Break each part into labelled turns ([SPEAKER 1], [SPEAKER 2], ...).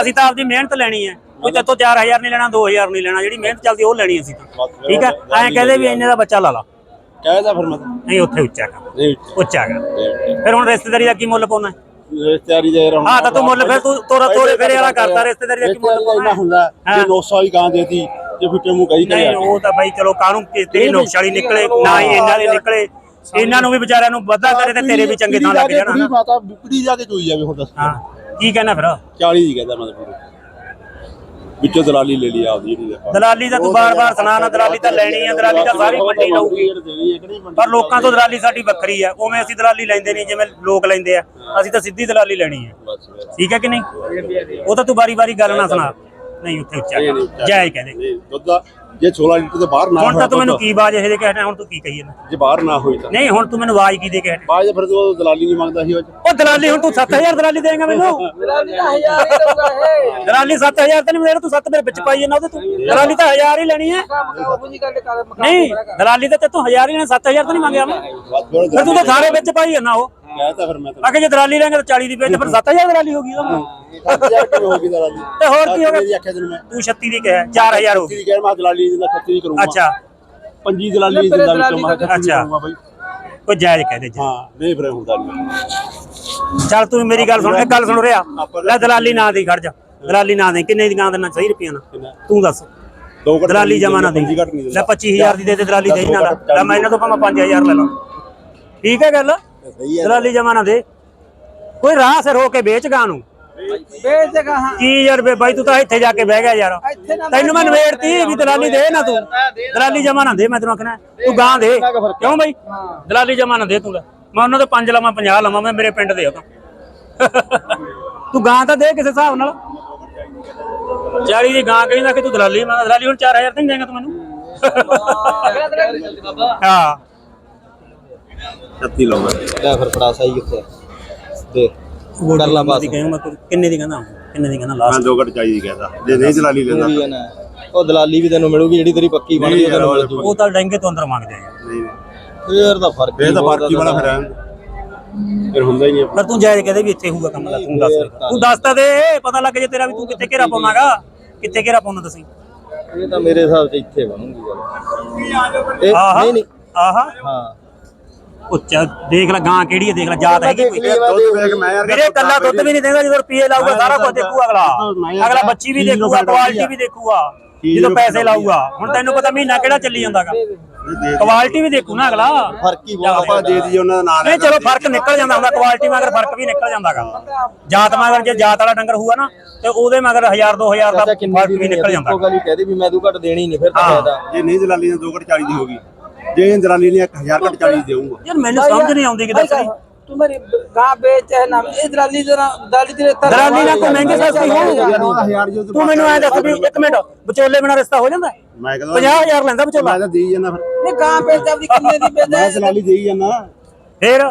[SPEAKER 1] ਅਸੀਂ ਤਾਂ ਆਪਦੀ ਮਿਹਨਤ ਲੈਣੀ ਹੈ। ਕੋਈ ਤੇਤੋਂ 4000 ਨਹੀਂ ਲੈਣਾ 2000 ਨਹੀਂ ਲੈਣਾ ਜਿਹੜੀ ਮਿਹਨਤ ਚੱਲਦੀ ਉਹ ਲੈਣੀ ਅਸੀਂ ਤਾਂ। ਠੀਕ ਹੈ? ਐਂ ਕਹਦੇ ਵੀ ਇੰਨੇ ਦਾ ਬੱਚਾ ਲਾ ਲਾ।
[SPEAKER 2] ਕਹਿਦਾ ਫਿਰ ਮੈਂ ਤਾਂ।
[SPEAKER 1] ਨਹੀਂ ਉੱਥੇ ਉੱਚਾ ਕਰ।
[SPEAKER 2] ਨਹੀਂ
[SPEAKER 1] ਉੱਚਾ ਕਰ। ਫਿਰ ਹੁਣ ਰਿਸ਼ਤੇਦਾਰੀ ਦਾ ਕੀ ਮੁੱਲ ਪਾਉਣਾ ਹੈ?
[SPEAKER 2] ਰਿਸ਼ਤੇਦਾਰੀ ਦੇ ਰਹਾ
[SPEAKER 1] ਹਾਂ ਤਾਂ ਤੂੰ ਮੁੱਲ ਫਿਰ ਤੂੰ ਤੋਰਾ ਤੋਰੇ ਫੇਰੇ ਵਾਲਾ ਕਰਤਾ ਰਿਸ਼ਤੇਦਾਰੀ ਦਾ ਕੀ ਮੁੱਲ ਪਾਉਣਾ ਹੈ?
[SPEAKER 2] ਹੁੰਦਾ ਜੇ
[SPEAKER 1] ਹਾਂ।
[SPEAKER 2] 900 ਵਾਲੀ ਗਾਂ ਦੇਤੀ ਜੇ ਫਿੱਟੇ ਮੂੰਹ ਕਹੀ
[SPEAKER 1] ਨਹੀਂ ਉਹ ਤਾਂ ਬਾਈ ਚਲੋ ਕਾਹਨੂੰ ਕਿ ਤੇਰੀ ਨੁਕਸ ਵਾਲੀ ਨਿਕਲੇ ਨਾ ਹੀ ਇਹਨਾਂ ਦੇ ਨਿਕਲੇ। ਇਹਨਾਂ ਨੂੰ ਵੀ ਵਿਚਾਰਿਆਂ ਨੂੰ ਵੱਧਾ ਕਰੇ ਤੇ ਤੇਰੇ ਵੀ ਚੰਗੇ ਥਾਂ ਲੱਗ ਜਾਣਾ।
[SPEAKER 2] ਮਾਤਾ ਬੁਕੜੀ ਜਾ ਕੇ ਚੋਈ ਜਾਵੇ ਹੁਣ ਦੱਸ
[SPEAKER 1] ਹਾਂ। ਕੀ ਕਹਿਣਾ ਫਿਰ?
[SPEAKER 2] 40 ਦੀ ਕਹਿੰਦਾ ਮਤਲਬ ਵਿੱਚੋਂ ਦਲਾਲੀ ਲੈ ਲਈ ਆਪਦੀ ਜਿਹੜੀ ਆਪਾਂ।
[SPEAKER 1] ਦਲਾਲੀ ਤਾਂ ਤੂੰ ਬਾਰ-ਬਾਰ ਸੁਣਾ ਨਾ ਦਲਾਲੀ ਤਾਂ ਲੈਣੀ ਹੈ ਦਲਾਲੀ ਤਾਂ ਸਾਰੀ ਮੰਡੀ ਲਊਗੀ। ਪਰ ਲੋਕਾਂ ਤੋਂ ਦਲਾਲੀ ਸਾਡੀ ਵੱਖਰੀ ਹੈ ਉਵੇਂ ਅਸੀਂ ਦਲਾਲੀ ਲੈਂਦੇ ਨਹੀਂ ਜਿਵੇਂ ਲੋਕ ਲੈਂਦੇ ਆ। ਅਸੀਂ ਤਾਂ ਸਿੱਧੀ ਦਲਾਲੀ ਲੈਣੀ
[SPEAKER 2] ਬਸ ਫਿਰ।
[SPEAKER 1] ਠੀਕ ਹੈ ਕਿ ਨਹੀਂ? ਉਹ ਤਾਂ ਤੂੰ ਵਾਰੀ-ਵਾਰੀ ਗੱਲ ਨਾ ਸੁਣਾ। ਨਹੀਂ ਉੱਥੇ ਉੱਚਾ
[SPEAKER 2] ਨਹੀਂ, ਨਹੀਂ,
[SPEAKER 1] ਕਰ।
[SPEAKER 2] ਉੱਚਾ
[SPEAKER 1] ਜਾਇ ਕਹਦੇ।
[SPEAKER 2] ਨਹੀਂ, ਦੁੱਧ ਦਾ ਜੇ 16 ਲੀਟਰ ਦੇ ਬਾਹਰ ਨਾ
[SPEAKER 1] ਹੁਣ ਤਾਂ
[SPEAKER 2] ਹੋਇਆ
[SPEAKER 1] ਤੂੰ ਮੈਨੂੰ
[SPEAKER 2] ਦੁੱਧ,
[SPEAKER 1] ਕੀ ਬਾਜ ਇਹ ਦੇ ਕਹਿਣਾ ਹੁਣ ਤੂੰ ਕੀ ਕਹੀ ਜਾਂਦਾ?
[SPEAKER 2] ਜੇ ਬਾਹਰ ਨਾ ਹੋਈ ਤਾਂ।
[SPEAKER 1] ਨਹੀਂ ਹੁਣ ਤੂੰ ਮੈਨੂੰ ਆਵਾਜ਼ ਕੀ ਦੇ ਕੇ ਹਟਿਆ?
[SPEAKER 2] ਬਾਅਦ 'ਚ ਫਿਰ ਤੂੰ ਉਹ ਦਲਾਲੀ ਨਹੀਂ ਮੰਗਦਾ ਸੀ ਉਹ 'ਚ।
[SPEAKER 1] ਉਹ ਦਲਾਲੀ ਹੁਣ ਤੂੰ 7000 ਦਲਾਲੀ ਦੇਂਗਾ ਮੈਨੂੰ।
[SPEAKER 3] ਦਲਾਲੀ ਦਾ ਹਜ਼ਾਰ ਹੀ ਦਊਗਾ ਇਹ।
[SPEAKER 1] ਦਲਾਲੀ 7000 ਤੇ ਨਹੀਂ ਤੂੰ 7 ਮੇਰੇ ਵਿੱਚ ਪਾਈ ਜਾਂਦਾ ਉਹਦੇ ਤੂੰ ਦਲਾਲੀ ਤਾਂ 1000 ਹੀ ਲੈਣੀ ਹੈ।
[SPEAKER 3] ਕੰਮ ਕਰ ਉਹ ਜੀ ਗੱਲ ਕਰ ਮਕਾਨ
[SPEAKER 1] ਨਹੀਂ ਦਲਾਲੀ ਤਾਂ ਤੂੰ 1000 ਹੀ ਲੈਣਾ 7000 ਤਾਂ ਨਹੀਂ ਮੰਗਿਆ ਮੈਂ।
[SPEAKER 2] ਬਸ ਫਿਰ
[SPEAKER 1] ਫਿਰ ਤੂੰ ਤਾਂ ਸਾਰੇ ਵਿੱਚ ਪਾਈ ਜਾਂਦਾ ਉਹ।
[SPEAKER 2] ਕਹਿਤਾ ਫਿਰ ਮੈਂ
[SPEAKER 1] ਅਗੇ ਜੇ ਦਲਾਲੀ ਲੈਂਗੇ ਤਾਂ 40 ਦੀ ਵੇਚ ਫਿਰ 7000 ਦਲਾਲੀ ਹੋ ਗਈ ਉਹਦਾ
[SPEAKER 2] ਤਾਂ 7000 ਕਿਵੇਂ ਹੋ ਗਈ ਦਲਾਲੀ
[SPEAKER 1] ਤੇ ਹੋਰ ਕੀ ਹੋ ਗਿਆ?
[SPEAKER 2] ਆਖਿਆ ਤੈਨੂੰ ਮੈਂ।
[SPEAKER 1] ਤੂੰ 36 ਦੀ ਕਿਹਾ 4000 ਹੋ ਗਈ।
[SPEAKER 2] ਤੇਰੀ ਕਹਿ ਮੈਂ ਦਲਾਲੀ ਦਿੰਦਾ 36 ਦੀ ਕਰੂੰਗਾ।
[SPEAKER 1] ਅੱਛਾ।
[SPEAKER 2] ਪੰਜੀ ਦਲਾਲੀ ਦਿੰਦਾ ਵਿੱਚੋਂ ਮੈਂ 36
[SPEAKER 1] ਅੱਛਾ।
[SPEAKER 2] ਕਰੂੰਗਾ ਬਾਈ।
[SPEAKER 1] ਕੋਈ ਜਾਇਜ਼ ਕਹਿ ਦੇ ਜਾ।
[SPEAKER 2] ਹਾਂ ਨਹੀਂ ਫਿਰ ਹੁੰਦਾ ਨਹੀਂ।
[SPEAKER 1] ਚੱਲ ਤੂੰ ਮੇਰੀ ਗੱਲ ਸੁਣ ਇੱਕ ਗੱਲ ਸੁਣ ਰਿਹਾ ਲੈ ਦਲਾਲੀ ਨਾ ਦੇ ਖੜ ਜਾ। ਦਲਾਲੀ ਨਾ ਦੇ ਕਿੰਨੇ ਦੀ ਗਾਂ ਦੇਣਾ? ਸਹੀ ਰੁਪਈਆ ਨਾ। ਤੂੰ ਦੱਸ।
[SPEAKER 2] ਦੋ ਘੱਟ
[SPEAKER 1] ਦਲਾਲੀ ਜਮਾ ਨਾ ਦੇ। ਲੈ
[SPEAKER 2] ਦਿੰਦਾ
[SPEAKER 1] 25000 ਦੀ ਦੇ ਦੇ ਦਲਾਲੀ ਦੇ ਹੀ ਨਾ ਲੈ ਲੈ ਮੈਂ ਇਹਨਾਂ ਤੋਂ ਭਾਵੇਂ 5000 ਲੈ ਲਾਂ। ਠੀਕ ਹੈ ਗੱਲ?
[SPEAKER 2] ਸਹੀ ਹੈ
[SPEAKER 1] ਦਲਾਲੀ ਜਮਾ ਨਾ ਦੇ। ਕੋਈ ਰਾਹ ਸਿਰ ਹੋ ਕੇ ਵੇਚ ਗਾਂ ਨੂੰ।
[SPEAKER 3] ਵੇਚ ਦੇ ਕਹਾਂ
[SPEAKER 1] ਕੀ ਯਾਰ ਬੇ ਬਾਈ ਤੂੰ ਤਾਂ ਇੱਥੇ ਜਾ ਕੇ ਬਹਿ ਗਿਆ ਯਾਰ।
[SPEAKER 3] ਇੱਥੇ ਨਾ
[SPEAKER 1] ਤੈਨੂੰ ਮੈਂ ਨਵੇੜਤੀ ਵੀ ਦਲਾਲੀ ਦੇ ਨਾ ਤੂੰ। ਦਲਾਲੀ ਜਮਾ ਨਾ ਦੇ ਮੈਂ ਤੈਨੂੰ ਆਖਣਾ। ਤੂੰ ਗਾਂ ਦੇ। ਕਿਉਂ ਬਾਈ? ਦਲਾਲੀ ਜਮਾ ਨਾ ਦੇ ਤੂੰ ਲੈ। ਮੈਂ ਉਹਨਾਂ ਤੋਂ 5 ਲਵਾਂ 50 ਲਵਾਂ ਮੈਂ ਮੇਰੇ ਪਿੰਡ ਦੇ ਉਹ ਤਾਂ ਤੂੰ ਗਾਂ ਤਾਂ ਦੇ ਕਿਸੇ ਹਿਸਾਬ ਨਾਲ। 40 ਦੀ ਗਾਂ ਕਹਿੰਦਾ ਕਿ ਤੂੰ ਦਲਾਲੀ ਮੈਂ ਦਲਾਲੀ ਹੁਣ 4000 ਤੇ ਨਹੀਂ ਦੇਂਗਾ ਤੂੰ ਮੈਨੂੰ। ਹਾਂ।
[SPEAKER 2] 36 ਲਾਉਂਗਾ
[SPEAKER 4] ਲੈ ਫਿਰ ਫੜਾ ਸਾਈ ਕਿੱਥੇ ਦੇ ਕਰ ਲਾ ਬਸ
[SPEAKER 1] ਦੀ ਕਹਿੰਦਾ ਕਿੰਨੇ ਦੀ ਕਹਿੰਦਾ? ਕਿੰਨੇ ਦੀ ਕਹਿੰਦਾ
[SPEAKER 2] ਮੈਂ
[SPEAKER 1] ਲਾਸਟ
[SPEAKER 2] ਦੋ ਘੱਟ ਚਾਹੀਦੀ ਕਹਿੰਦਾ। ਜੇ ਨਹੀਂ ਦਲਾਲੀ ਲੈਂਦਾ।
[SPEAKER 4] ਵੀ ਹੈ ਨਾ। ਉਹ ਦਲਾਲੀ ਵੀ ਤੈਨੂੰ ਮਿਲੂਗੀ ਜਿਹੜੀ ਤੇਰੀ ਪੱਕੀ ਬਣਦੀ ਉਹ ਤੈਨੂੰ ਮਿਲ ਜੂਗੀ
[SPEAKER 1] ਉਹ ਤਾਂ ਡੈਂਗੇ ਤੋਂ ਅੰਦਰ ਮੰਗਦੇ ਆ।
[SPEAKER 2] ਨਹੀਂ
[SPEAKER 4] ਫੇਰ ਤਾਂ ਫ਼ਰਕ
[SPEAKER 2] ਇਹ ਤਾਂ ਹੀ ਬੜਾ ਫਿਰ ਐਂ। ਫਿਰ ਹੁੰਦਾ ਹੀ ਨਹੀਂ
[SPEAKER 1] ਪਰ ਤੂੰ ਜਾਇਜ਼ ਕਹਦੇ ਵੀ ਇੱਥੇ ਹੋਊਗਾ ਕੰਮ ਦਾ ਤੂੰ ਦੱਸ ਤੂੰ ਦੱਸ ਤਾਂ ਦੇ ਪਤਾ ਲੱਗ ਜੇ ਤੇਰਾ ਵੀ ਤੂੰ ਕਿੱਥੇ ਘੇਰਾ ਪਾਉਣਾਗਾ। ਕਿੱਥੇ ਘੇਰਾ ਪਾਉਣਾ ਤੁਸੀਂ?
[SPEAKER 4] ਇਹ ਤਾਂ ਮੇਰੇ ਹਿਸਾਬ 'ਚ ਇੱਥੇ ਬਣੂਗੀ ਗੱਲ। ਇਹ
[SPEAKER 1] ਆਹਾ
[SPEAKER 4] ਨਹੀਂ ਨਹੀਂ।
[SPEAKER 1] ਆਹਾ।
[SPEAKER 4] ਹਾਂ।
[SPEAKER 1] ਉੱਚਾ ਦੇਖ ਲੈ ਗਾਂ ਕਿਹੜੀ ਹੈ ਦੇਖ ਲੈ ਜਾਤ ਹੈਗੀ ਕੋਈ।
[SPEAKER 2] ਦੁੱਧ ਵੇਖ ਮੈਂ ਯਾਰ
[SPEAKER 1] ਵੀਰੇ ਕੱਲਾ ਦੁੱਧ ਵੀ ਨਹੀਂ ਦੇਗਾ ਜਦੋਂ ਰੁਪਏ ਲਾਊਗਾ ਸਾਰਾ ਕੁਝ ਦੇਖੂ ਅਗਲਾ। ਅਗਲਾ ਬੱਚੀ ਵੀ ਦੇਖੂਗਾ ਕੁਆਲਿਟੀ ਵੀ ਦੇਖੂਗਾ ਜਦੋਂ ਪੈਸੇ ਲਾਊਗਾ। ਹੁਣ ਤੈਨੂੰ ਪਤਾ ਮਹੀਨਾ ਕਿਹੜਾ ਚੱਲੀ ਜਾਂਦਾਗਾ ਕੁਆਲਿਟੀ ਵੀ ਦੇਖੂ ਨਾ ਅਗਲਾ।
[SPEAKER 4] ਫ਼ਰਕ ਹੀ ਬਹੁਤ
[SPEAKER 2] ਆਪਾਂ ਦੇ ਦਈਏ ਉਹਨਾਂ ਦਾ ਨਾਂ
[SPEAKER 1] ਨਹੀਂ ਚਲੋ ਫ਼ਰਕ ਨਿਕਲ ਜਾਂਦਾ ਹੁੰਦਾ ਕੁਆਲਿਟੀ ਮਗਰ ਫ਼ਰਕ ਵੀ ਨਿਕਲ ਜਾਂਦਾਗਾ ਜਾਤ ਮਗਰ ਜੇ ਜਾਤ ਵਾਲਾ ਡੰਗਰ ਹੋਊਗਾ ਨਾ ਤੇ ਉਹਦੇ ਮਗਰ 1000 2000 ਦਾ ਫ਼ਰਕ ਵੀ ਨਿਕਲ ਜਾਂਦਾ।
[SPEAKER 4] ਉਹ ਗੱਲ ਹੀ ਕਹਦੇ ਵੀ ਮੈਂ ਤੂੰ ਘੱਟ ਦੇਣੀ ਨਹੀਂ ਫਿਰ ਤਾਂ। ਫਾਇਦਾ।
[SPEAKER 2] ਜੇ ਨਹੀਂ ਦਲਾਲੀ ਨੇ ਦੋ ਘੱਟ 40 ਦੀ ਹੋਗੀ ਜੇ ਇਹ ਦਲਾਲੀ ਨੇ 1000 ਘੱਟ 40 ਦੀ ਦੇਊਗਾ
[SPEAKER 1] ਯਾਰ ਮੈਨੂੰ ਸਮਝ ਨਹੀਂ ਆਉਂਦੀ ਕਿ ਦੱਸ
[SPEAKER 3] भाई साहब, तू मेरी गाँ बेच है ना ये दलाली जरा दलाली तेरे तरफ-
[SPEAKER 1] ਦਲਾਲੀ ਨਾਲ ਕੋਈ ਮਹਿੰਗੀ ਸਸਤੀ ਹੋਊ
[SPEAKER 2] ਹਜ਼ਾਰ ਜੋ
[SPEAKER 1] ਤੂੰ ਮੈਨੂੰ ਐ ਦੱਸ ਵੀ ਇੱਕ ਮਿੰਟ ਵਿਚੋਲੇ ਬਿਨਾ ਰਿਸ਼ਤਾ ਹੋ ਜਾਂਦਾ ਹੈ?
[SPEAKER 2] ਮੈਂ ਕਹਿੰਦਾ
[SPEAKER 1] 50000 ਲੈਂਦਾ ਵਿਚੋਲਾ
[SPEAKER 2] ਮੈਂ ਤਾਂ ਦੇਈ ਜਾਂਦਾ ਫਿਰ
[SPEAKER 3] नहीं गाँ बेच अपनी कितने दी बेच
[SPEAKER 2] ਮੈਂ ਦਲਾਲੀ ਦੇਈ ਜਾਂਦਾ
[SPEAKER 1] ਫੇਰ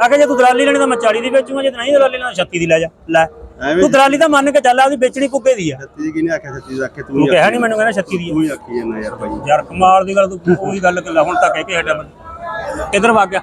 [SPEAKER 1] ਆਖੇ ਜੇ ਤੂੰ ਦਲਾਲੀ ਲੈਣੀ ਤਾਂ ਮੈਂ 40 ਦੀ ਵੇਚੂਗਾ ਜੇ ਨਹੀਂ ਦਲਾਲੀ ਲੈਣਾ 36 ਦੀ ਲੈ ਜਾ ਲੈ
[SPEAKER 2] ਐਵੇਂ
[SPEAKER 1] ਤੂੰ ਦਲਾਲੀ ਤਾਂ ਮੰਨ ਕੇ ਚੱਲ ਆਪਦੀ ਵੇਚਣੀ ਪੁੱਗੇ ਦੀ ਆ।
[SPEAKER 2] ਸੱਤੀ ਕਿਨੇ ਆਖਿਆ ਸੱਤੀ ਦਾ ਆਖੇ ਤੂੰ
[SPEAKER 1] ਕਿਹਾ ਨਹੀਂ ਮੈਨੂੰ ਕਹਿੰਦਾ 36 ਦੀ
[SPEAKER 2] ਤੂੰ ਹੀ ਆਖੀ ਜਾਂਦਾ ਯਾਰ ਭਾਈ।
[SPEAKER 1] ਯਾਰ ਕਮਾਲ ਦੀ ਗੱਲ ਤੂੰ ਉਹੀ ਗੱਲ ਕਰ ਹੁਣ ਤਾਂ ਕਹਿ ਕੇ ਹਟਿਆ ਕਿੱਧਰ ਵਗ ਗਿਆ?